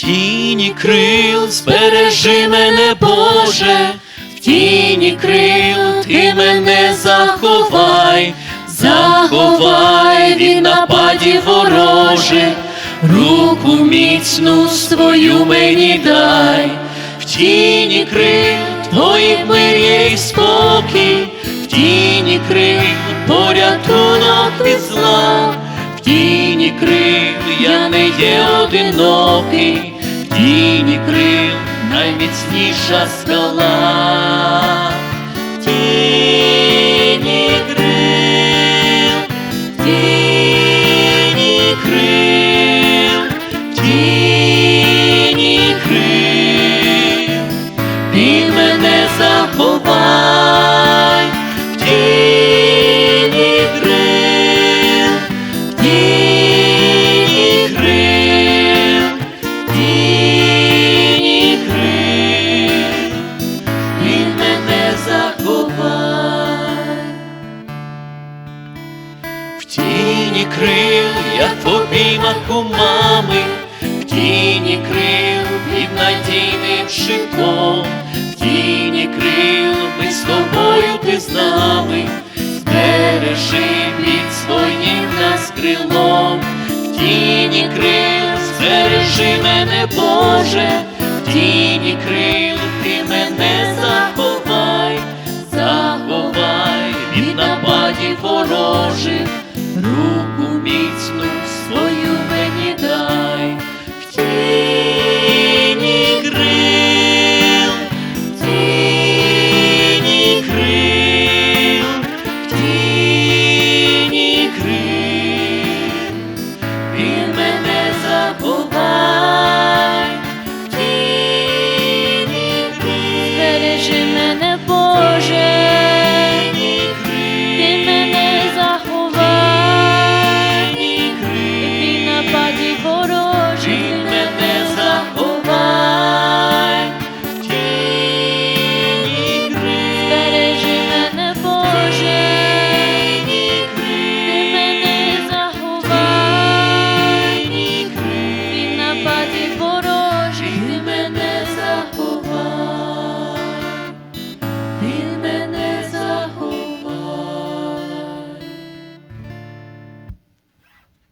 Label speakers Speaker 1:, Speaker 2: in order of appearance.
Speaker 1: тіні крил збережи мене, Боже, в тіні крил ти мене заховай, заховай від нападів ворожих, руку міцну свою мені дай, в тіні крил твоїх мир й спокій, в тіні крил порятунок від зла, тіні крил я не є одинокий, тіні крил найміцніша скала. Тіні крил, в тіні крил, в тіні крил, ти мене заховай, тіні крил, як в обіймах у мами, в тіні крил під надійним щитом, в тіні крил ми з тобою ти з нами, збережи під своїм нас крилом, в тіні крил збережи мене, Боже, в тіні крил
Speaker 2: ворожих,